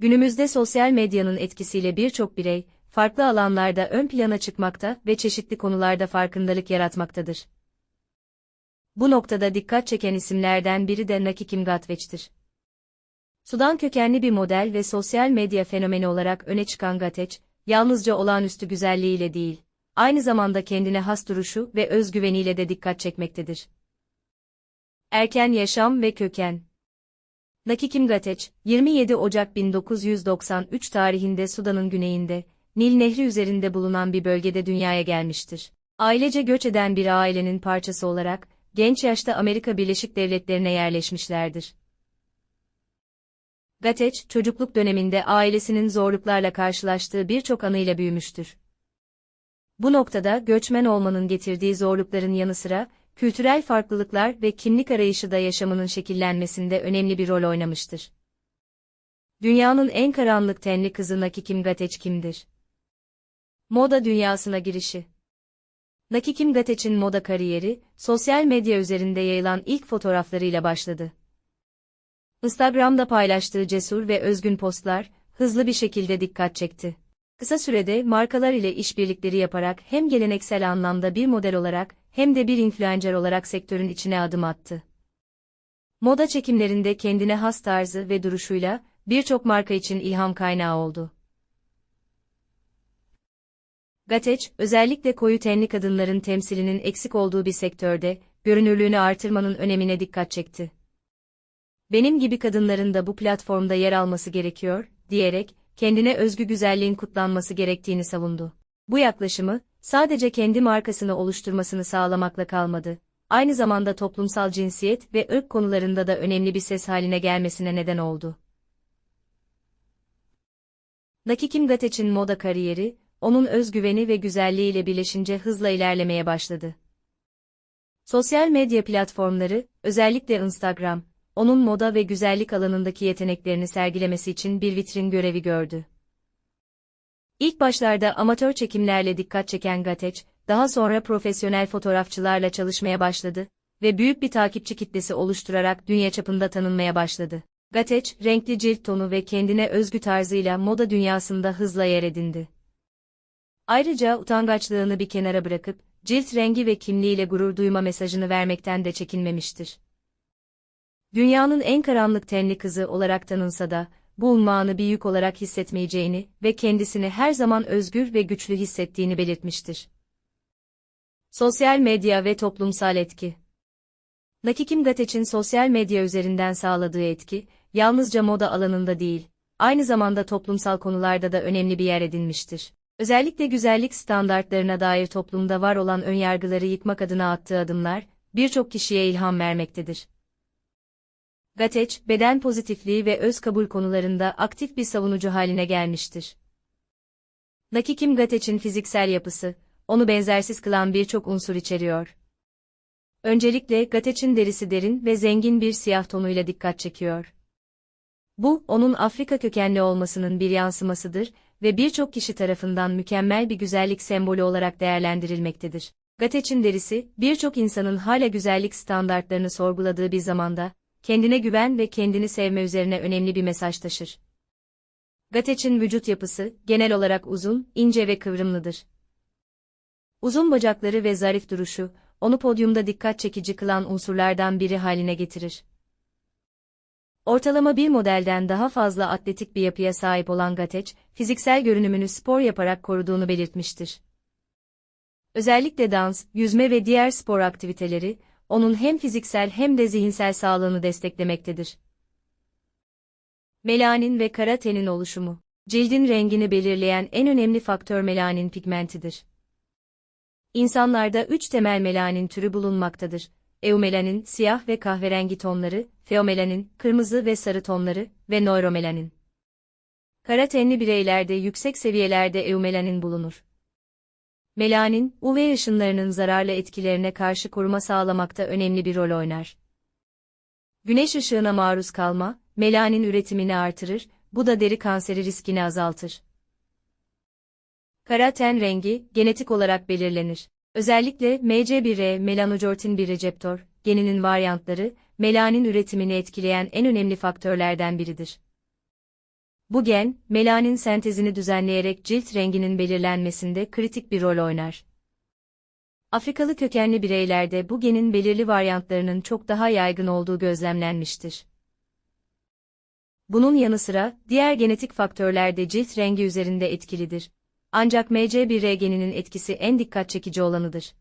Günümüzde sosyal medyanın etkisiyle birçok birey, farklı alanlarda ön plana çıkmakta ve çeşitli konularda farkındalık yaratmaktadır. Bu noktada dikkat çeken isimlerden biri de Naki Kim Gatveç'tir. Sudan kökenli bir model ve sosyal medya fenomeni olarak öne çıkan Gateç, yalnızca olağanüstü güzelliğiyle değil, aynı zamanda kendine has duruşu ve özgüveniyle de dikkat çekmektedir. Erken yaşam ve köken Naki Kim Gateç, 27 Ocak 1993 tarihinde Sudan'ın güneyinde, Nil Nehri üzerinde bulunan bir bölgede dünyaya gelmiştir. Ailece göç eden bir ailenin parçası olarak, genç yaşta Amerika Birleşik Devletleri'ne yerleşmişlerdir. Gateç, çocukluk döneminde ailesinin zorluklarla karşılaştığı birçok anıyla büyümüştür. Bu noktada göçmen olmanın getirdiği zorlukların yanı sıra, kültürel farklılıklar ve kimlik arayışı da yaşamının şekillenmesinde önemli bir rol oynamıştır. Dünyanın en karanlık tenli kızı Naki Kim Gateç kimdir? Moda dünyasına girişi Naki Kim Gateç'in moda kariyeri, sosyal medya üzerinde yayılan ilk fotoğraflarıyla başladı. Instagram'da paylaştığı cesur ve özgün postlar, hızlı bir şekilde dikkat çekti. Kısa sürede markalar ile işbirlikleri yaparak hem geleneksel anlamda bir model olarak hem de bir influencer olarak sektörün içine adım attı. Moda çekimlerinde kendine has tarzı ve duruşuyla birçok marka için ilham kaynağı oldu. Gateç, özellikle koyu tenli kadınların temsilinin eksik olduğu bir sektörde, görünürlüğünü artırmanın önemine dikkat çekti. Benim gibi kadınların da bu platformda yer alması gerekiyor, diyerek, kendine özgü güzelliğin kutlanması gerektiğini savundu. Bu yaklaşımı, sadece kendi markasını oluşturmasını sağlamakla kalmadı, aynı zamanda toplumsal cinsiyet ve ırk konularında da önemli bir ses haline gelmesine neden oldu. Naki Kim Gateç'in moda kariyeri, onun özgüveni ve güzelliğiyle birleşince hızla ilerlemeye başladı. Sosyal medya platformları, özellikle Instagram, onun moda ve güzellik alanındaki yeteneklerini sergilemesi için bir vitrin görevi gördü. İlk başlarda amatör çekimlerle dikkat çeken Gateç, daha sonra profesyonel fotoğrafçılarla çalışmaya başladı ve büyük bir takipçi kitlesi oluşturarak dünya çapında tanınmaya başladı. Gateç, renkli cilt tonu ve kendine özgü tarzıyla moda dünyasında hızla yer edindi. Ayrıca utangaçlığını bir kenara bırakıp, cilt rengi ve kimliğiyle gurur duyma mesajını vermekten de çekinmemiştir. Dünyanın en karanlık tenli kızı olarak tanınsa da, bu unvanı bir yük olarak hissetmeyeceğini ve kendisini her zaman özgür ve güçlü hissettiğini belirtmiştir. Sosyal medya ve toplumsal etki Nakikim Gateç'in sosyal medya üzerinden sağladığı etki, yalnızca moda alanında değil, aynı zamanda toplumsal konularda da önemli bir yer edinmiştir. Özellikle güzellik standartlarına dair toplumda var olan önyargıları yıkmak adına attığı adımlar, birçok kişiye ilham vermektedir. Gateç, beden pozitifliği ve öz kabul konularında aktif bir savunucu haline gelmiştir. Nakikim Gateç'in fiziksel yapısı, onu benzersiz kılan birçok unsur içeriyor. Öncelikle Gateç'in derisi derin ve zengin bir siyah tonuyla dikkat çekiyor. Bu, onun Afrika kökenli olmasının bir yansımasıdır ve birçok kişi tarafından mükemmel bir güzellik sembolü olarak değerlendirilmektedir. Gateç'in derisi, birçok insanın hala güzellik standartlarını sorguladığı bir zamanda, kendine güven ve kendini sevme üzerine önemli bir mesaj taşır. Gateç'in vücut yapısı, genel olarak uzun, ince ve kıvrımlıdır. Uzun bacakları ve zarif duruşu, onu podyumda dikkat çekici kılan unsurlardan biri haline getirir. Ortalama bir modelden daha fazla atletik bir yapıya sahip olan Gateç, fiziksel görünümünü spor yaparak koruduğunu belirtmiştir. Özellikle dans, yüzme ve diğer spor aktiviteleri, onun hem fiziksel hem de zihinsel sağlığını desteklemektedir. Melanin ve kara tenin oluşumu, cildin rengini belirleyen en önemli faktör melanin pigmentidir. İnsanlarda üç temel melanin türü bulunmaktadır. Eumelanin, siyah ve kahverengi tonları, feomelanin, kırmızı ve sarı tonları ve neuromelanin. Kara tenli bireylerde yüksek seviyelerde eumelanin bulunur. Melanin, UV ışınlarının zararlı etkilerine karşı koruma sağlamakta önemli bir rol oynar. Güneş ışığına maruz kalma, melanin üretimini artırır, bu da deri kanseri riskini azaltır. Kara ten rengi, genetik olarak belirlenir. Özellikle MC1R melanocortin bir reseptör, geninin varyantları, melanin üretimini etkileyen en önemli faktörlerden biridir. Bu gen, melanin sentezini düzenleyerek cilt renginin belirlenmesinde kritik bir rol oynar. Afrikalı kökenli bireylerde bu genin belirli varyantlarının çok daha yaygın olduğu gözlemlenmiştir. Bunun yanı sıra, diğer genetik faktörler de cilt rengi üzerinde etkilidir. Ancak MC1R geninin etkisi en dikkat çekici olanıdır.